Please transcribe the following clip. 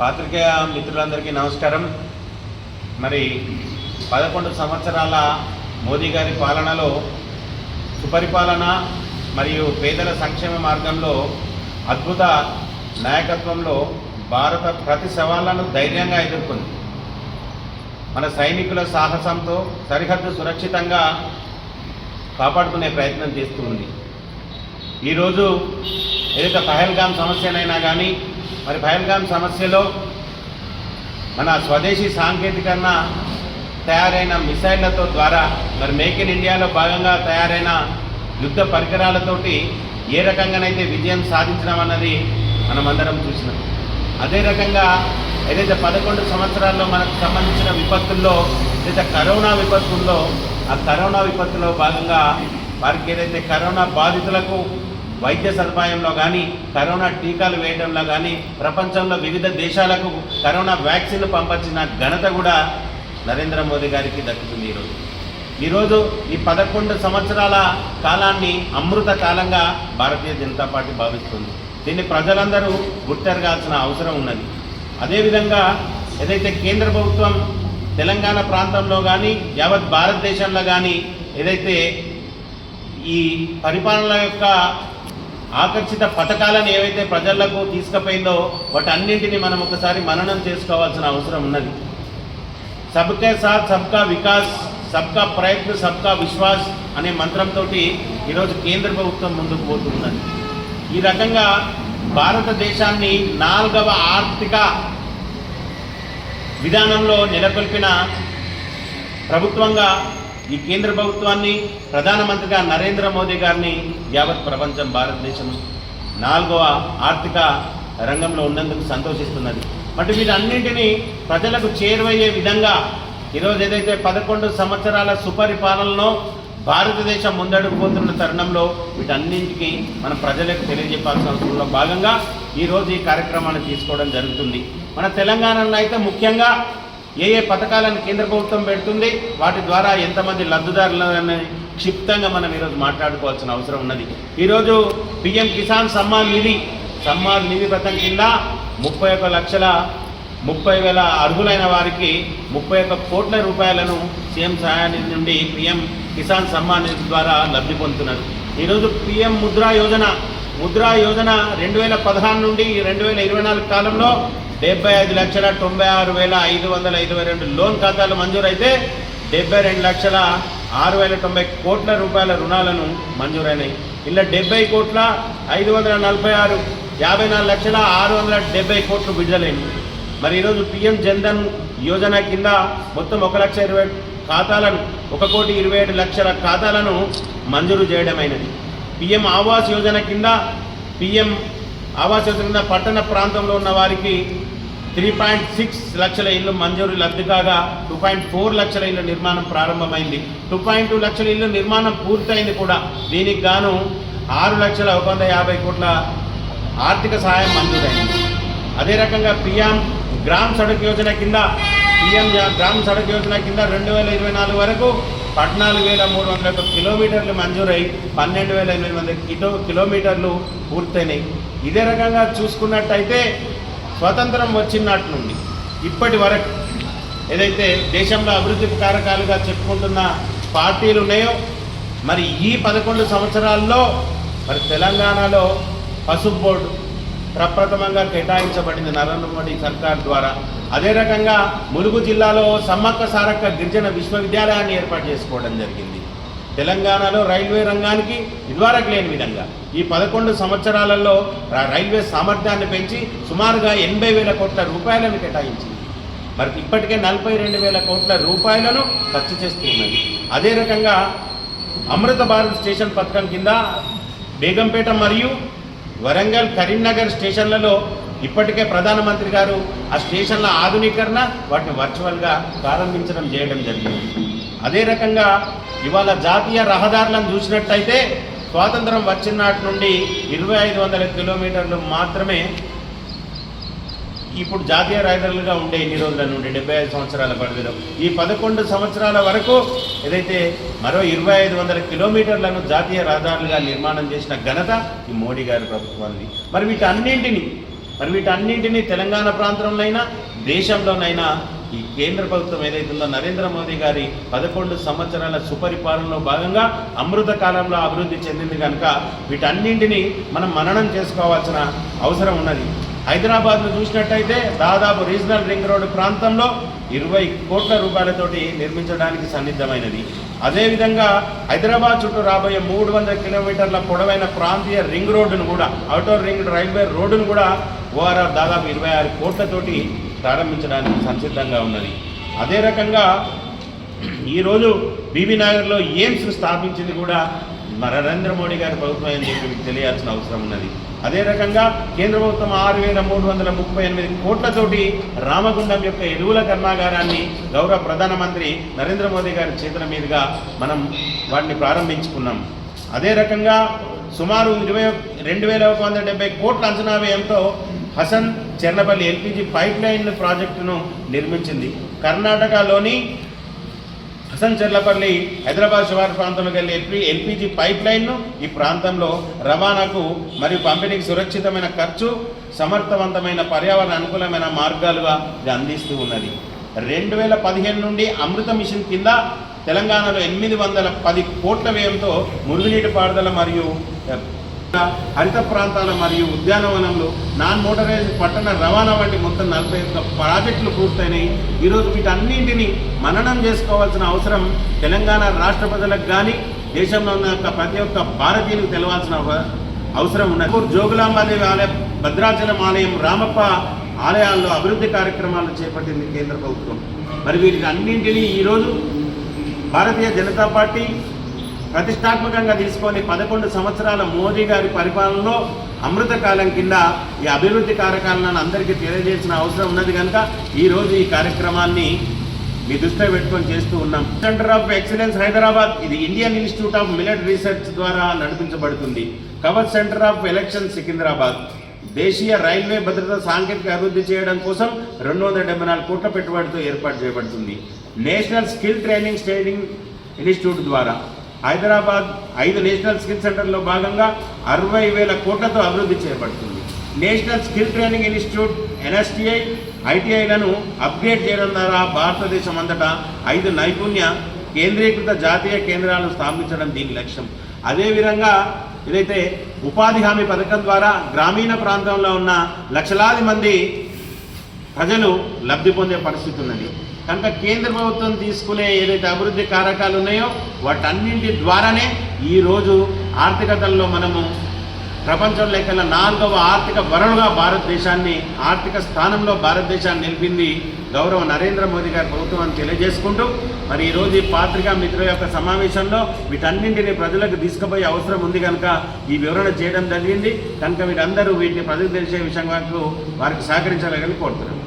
పాత్రికేయ మిత్రులందరికీ నమస్కారం. మరి పదకొండు సంవత్సరాల మోదీ గారి పాలనలో సుపరిపాలన మరియు పేదల సంక్షేమ మార్గంలో అద్భుత నాయకత్వంలో భారత ప్రతి సవాళ్ళను ధైర్యంగా ఎదుర్కొంది. మన సైనికుల సాహసంతో సరిహద్దు సురక్షితంగా కాపాడుకునే ప్రయత్నం చేస్తూ ఉంది. ఈరోజు ఏదైతే పహల్గామ్ సమస్యనైనా కానీ మరి పహల్గామ్ సమస్యలో మన స్వదేశీ సాంకేతికరణ తయారైన మిసైళ్ళతో ద్వారా మరి మేక్ ఇన్ ఇండియాలో భాగంగా తయారైన యుద్ధ పరికరాలతోటి ఏ రకంగానైతే విజయం సాధించడం అన్నది మనమందరం చూసినాం. అదే రకంగా ఏదైతే పదకొండు సంవత్సరాల్లో మనకు సంబంధించిన విపత్తుల్లో ఏదైతే కరోనా విపత్తుల్లో ఆ కరోనా విపత్తులో భాగంగా వారికి ఏదైతే కరోనా బాధితులకు వైద్య సదుపాయంలో కానీ కరోనా టీకాలు వేయడంలో కానీ ప్రపంచంలో వివిధ దేశాలకు కరోనా వ్యాక్సిన్లు పంపించిన ఘనత కూడా నరేంద్ర మోదీ గారికి దక్కుతుంది ఈరోజు. ఈరోజు ఈ పదకొండు సంవత్సరాల కాలాన్ని అమృత కాలంగా భారతీయ జనతా పార్టీ భావిస్తుంది. దీన్ని ప్రజలందరూ గుర్తెరగాల్సిన అవసరం ఉన్నది. అదేవిధంగా ఏదైతే కేంద్ర ప్రభుత్వం తెలంగాణ ప్రాంతంలో కానీ యావత్ భారతదేశంలో కానీ ఏదైతే ఈ పరిపాలన యొక్క ఆకర్షిత పథకాలను ఏవైతే ప్రజలకు తీసుకుపోయిందో వాటన్నింటినీ మనం ఒకసారి మననం చేసుకోవాల్సిన అవసరం ఉన్నది. సబ్కే సాత్ సబ్కా వికాస్ సబ్కా ప్రయత్న సబ్కా విశ్వాస్ అనే మంత్రంతో ఈరోజు కేంద్ర ప్రభుత్వం ముందుకు పోతున్నది ఈ రకంగా భారతదేశాన్ని నాలుగవ ఆర్థిక విధానంలో నెలకొల్పిన ప్రభుత్వంగా ఈ కేంద్ర ప్రభుత్వాన్ని ప్రధానమంత్రిగా నరేంద్ర మోదీ గారిని యావత్ ప్రపంచం భారతదేశం నాలుగవ ఆర్థిక రంగంలో ఉన్నందుకు సంతోషిస్తున్నది. మరి వీటన్నింటినీ ప్రజలకు చేరువయ్యే విధంగా ఈరోజు ఏదైతే పదకొండు సంవత్సరాల సుపరిపాలనలో భారతదేశం ముందడుగుపోతున్న తరుణంలో వీటన్నింటికి మన ప్రజలకు తెలియజెప్పాల్సిన అవసరంలో భాగంగా ఈరోజు ఈ కార్యక్రమాన్ని తీసుకోవడం జరుగుతుంది. మన తెలంగాణలో అయితే ముఖ్యంగా ఏ ఏ పథకాలను కేంద్ర ప్రభుత్వం పెడుతుంది వాటి ద్వారా ఎంతమంది లబ్ధిదారులు అనేది క్షిప్తంగా మనం ఈరోజు మాట్లాడుకోవాల్సిన అవసరం ఉన్నది. ఈరోజు పిఎం కిసాన్ సమ్మాన్ నిధి సమ్మాన్ నిధి పథకం కింద ముప్పై ఒక లక్షల ముప్పై వేల అర్హులైన వారికి ముప్పై ఒక్క కోట్ల రూపాయలను సీఎం సహాయానిధి నుండి పిఎం కిసాన్ సమ్మాన్ నిధి ద్వారా లబ్ధి పొందుతున్నారు. ఈరోజు పిఎం ముద్రా యోజన ముద్రా యోజన రెండు వేల పదహారు నుండి రెండు వేల ఇరవై నాలుగు కాలంలో డెబ్బై ఐదు లక్షల తొంభై ఆరు వేల ఐదు వందల ఇరవై రెండు లోన్ ఖాతాలు మంజూరైతే డెబ్బై రెండు లక్షల ఆరు వేల తొంభై కోట్ల రూపాయల రుణాలను మంజూరైనాయి. ఇలా డెబ్బై కోట్ల ఐదు వందల నలభై ఆరు యాభై నాలుగు లక్షల ఆరు వందల డెబ్బై కోట్లు విడుదలైంది. మరి ఈరోజు పిఎం జన్ధన్ యోజన కింద మొత్తం ఒక లక్ష ఇరవై ఖాతాలను ఒక కోటి ఇరవై ఏడు లక్షల ఖాతాలను మంజూరు చేయడమైనది. పిఎం ఆవాస్ యోజన కింద పిఎం ఆవాస్ యోజన కింద పట్టణ ప్రాంతంలో ఉన్న వారికి త్రీ పాయింట్ సిక్స్ లక్షల ఇల్లు మంజూరు లబ్ధి కాగా టూ పాయింట్ ఫోర్ లక్షల ఇల్లు నిర్మాణం ప్రారంభమైంది. టూ పాయింట్ టూ లక్షల ఇల్లు నిర్మాణం పూర్తయింది కూడా. దీనికి గాను ఆరు లక్షల ఒక వంద యాభై కోట్ల ఆర్థిక సహాయం మంజూరైంది. అదే రకంగా పిఎం గ్రామ్ సడక్ యోజన కింద పిఎం గ్రామ్ సడక్ యోజన కింద రెండు వేల ఇరవై నాలుగు వరకు పద్నాలుగు వేల మూడు వందల కిలోమీటర్లు మంజూరై పన్నెండు వేల ఎనిమిది వందల కిలో కిలోమీటర్లు పూర్తయినాయి. ఇదే రకంగా చూసుకున్నట్టయితే స్వతంత్రం వచ్చినట్టు నుండి ఇప్పటి వరకు ఏదైతే దేశంలో అభివృద్ధి కారకాలుగా చెప్పుకుంటున్న పార్టీలు ఉన్నాయో మరి ఈ పదకొండు సంవత్సరాల్లో మరి తెలంగాణలో పసుపు బోర్డు ప్రప్రథమంగా కేటాయించబడింది నరేంద్ర మోడీ సర్కార్ ద్వారా. అదే రకంగా ములుగు జిల్లాలో సమ్మక్క సారక్క గిరిజన విశ్వవిద్యాలయాన్ని ఏర్పాటు చేసుకోవడం జరిగింది. తెలంగాణలో రైల్వే రంగానికి ఇదివరకు లేని విధంగా ఈ పదకొండు సంవత్సరాలలో రైల్వే సామర్థ్యాన్ని పెంచి సుమారుగా ఎనభై వేల కోట్ల రూపాయలను కేటాయించింది. మరి ఇప్పటికే నలభై రెండు వేల కోట్ల రూపాయలను ఖర్చు చేస్తున్నది అదే రకంగా అమృత భారత్ స్టేషన్ పథకం కింద బేగంపేట మరియు వరంగల్ కరీంనగర్ స్టేషన్లలో ఇప్పటికే ప్రధానమంత్రి గారు ఆ స్టేషన్ల ఆధునీకరణ వాటిని వర్చువల్గా ప్రారంభించడం చేయడం జరిగింది. అదే రకంగా ఇవాళ జాతీయ రహదారులను చూసినట్టయితే స్వాతంత్రం వచ్చిన నాటి నుండి ఇరవై ఐదు వందల కిలోమీటర్లు మాత్రమే ఇప్పుడు జాతీయ రహదారులుగా ఉండే ఇన్ని రోజుల నుండి డెబ్బై ఐదు సంవత్సరాల పరిధిలో. ఈ పదకొండు సంవత్సరాల వరకు ఏదైతే మరో ఇరవై ఐదు వందల కిలోమీటర్లను జాతీయ రహదారులుగా నిర్మాణం చేసిన ఘనత ఈ మోడీ గారి ప్రభుత్వానికి మరి వీటన్నింటినీ మరి వీటన్నింటినీ తెలంగాణ ప్రాంతంలోనైనా దేశంలోనైనా ఈ కేంద్ర ప్రభుత్వం ఏదైతుందో నరేంద్ర మోదీ గారి పదకొండు సంవత్సరాల సుపరిపాలనలో భాగంగా అమృత కాలంలో అభివృద్ధి చెందింది కనుక వీటన్నింటినీ మనం మననం చేసుకోవాల్సిన అవసరం ఉన్నది. హైదరాబాద్ను చూసినట్టయితే దాదాపు రీజనల్ రింగ్ రోడ్డు ప్రాంతంలో ఇరవై కోట్ల రూపాయలతోటి నిర్మించడానికి సన్నిద్ధమైనది అదేవిధంగా హైదరాబాద్ చుట్టూ రాబోయే మూడు వందల కిలోమీటర్ల పొడవైన ప్రాంతీయ రింగ్ రోడ్డును కూడా అవుటర్ రింగ్ రైల్వే రోడ్డును కూడా ఓఆర్ఆర్ దాదాపు ఇరవై ఆరు కోట్లతోటి ప్రారంభించడానికి సంసిద్ధంగా ఉన్నది. అదే రకంగా ఈరోజు బీబీ నగర్లో ఎయిమ్స్ స్థాపించింది కూడా నరేంద్ర మోడీ గారి ప్రభుత్వం అని చెప్పి మీకు తెలియాల్సిన అవసరం ఉన్నది. అదే రకంగా కేంద్ర ప్రభుత్వం ఆరు వేల మూడు వందల ముప్పై ఎనిమిది కోట్లతోటి రామగుండం యొక్క ఎరువుల కర్మాగారాన్ని గౌరవ ప్రధానమంత్రి నరేంద్ర మోదీ గారి చేతుల మీదుగా మనం వాటిని ప్రారంభించుకున్నాం. అదే రకంగా సుమారు ఇరవై రెండు వేల ఒక వంద డెబ్బై కోట్ల అంచనా వ్యయంతో Hassan Cherlapalli LPG pipeline ప్రాజెక్టును నిర్మించింది. కర్ణాటకలోని హసన్ చెర్లపల్లి హైదరాబాద్ శివారు ప్రాంతంలోకి వెళ్ళి ఎల్పి ఎల్పిజి పైప్ లైన్ను ఈ ప్రాంతంలో రవాణాకు మరియు పంపిణీకి సురక్షితమైన ఖర్చు సమర్థవంతమైన పర్యావరణ అనుకూలమైన మార్గాలుగా ఇది అందిస్తూ ఉన్నది. రెండు వేల పదిహేను నుండి అమృత మిషన్ కింద తెలంగాణలో ఎనిమిది వందల పది కోట్ల వ్యయంతో మురుగునీటి పారుదల మరియు హరిత ప్రాంతాల మరియు ఉద్యానవనంలో నాన్ మోటరైజ్ పట్టణ రవాణా వంటి మొత్తం నలభై ఒక్క ప్రాజెక్టులు పూర్తయినాయి. ఈరోజు వీటన్నింటినీ మననం చేసుకోవాల్సిన అవసరం తెలంగాణ రాష్ట్ర ప్రజలకు కానీ దేశంలో ఉన్న ప్రతి ఒక్క భారతీయులకు తెలవాల్సిన అవ- అవసరం ఉన్నది. జోగులాంబాదేవి ఆలయం భద్రాచలం ఆలయం రామప్ప ఆలయాల్లో అభివృద్ధి కార్యక్రమాలు చేపట్టింది కేంద్ర ప్రభుత్వం. మరి వీటికి అన్నింటినీ ఈరోజు భారతీయ జనతా పార్టీ ప్రతిష్టాత్మకంగా తీసుకొని పదకొండు సంవత్సరాల మోదీ గారి పరిపాలనలో అమృత కాలం కింద ఈ అభివృద్ధి కార్యక్రమాలను అందరికీ తెలియజేసిన అవసరం ఉన్నది కనుక ఈరోజు ఈ కార్యక్రమాన్ని మీ దృష్టిలో పెట్టుకొని చేస్తూ ఉన్నాం. సెంటర్ ఆఫ్ ఎక్సలెన్స్ హైదరాబాద్ ఇది Indian institute of millet research ద్వారా నడిపించబడుతుంది. Kavach centre of election Secunderabad. దేశీయ రైల్వే భద్రత సాంకేతిక అభివృద్ధి చేయడం కోసం రెండు వందల డెబ్బై నాలుగు కోట్ల పెట్టుబడితో ఏర్పాటు చేయబడుతుంది. National skill training training institute ద్వారా. హైదరాబాద్ ఐదు నేషనల్ స్కిల్ సెంటర్లో భాగంగా అరవై వేల కోట్లతో అభివృద్ధి చేయబడుతుంది. National skill training institute NSTI ఐటీఐలను upgrade చేయడం ద్వారా భారతదేశం అంతటా ఐదు నైపుణ్య కేంద్రీకృత జాతీయ కేంద్రాలను స్థాపించడం దీని లక్ష్యం. అదేవిధంగా ఏదైతే ఉపాధి హామీ పథకం ద్వారా గ్రామీణ ప్రాంతంలో ఉన్న లక్షలాది మంది ప్రజలు లబ్ధి పొందే పరిస్థితి ఉన్నది. కనుక కేంద్ర ప్రభుత్వం తీసుకునే ఏదైతే అభివృద్ధి కారకాలు ఉన్నాయో వాటన్నింటి ద్వారానే ఈరోజు ఆర్థికతల్లో మనము ప్రపంచం లెక్కల నాలుగవ ఆర్థిక వనరుగా భారతదేశాన్ని ఆర్థిక స్థానంలో భారతదేశాన్ని నిలిపింది గౌరవ నరేంద్ర మోదీ గారి ప్రభుత్వం అని తెలియజేసుకుంటూ మరి ఈరోజు ఈ పాత్రికా మిత్రుల యొక్క సమావేశంలో వీటన్నింటినీ ప్రజలకు తీసుకుపోయే అవసరం ఉంది కనుక ఈ వివరణ చేయడం జరిగింది. కనుక వీరందరూ వీటిని ప్రజలకు తెలిసే విషయం వరకు వారికి సహకరించాలని కోరుతున్నాను.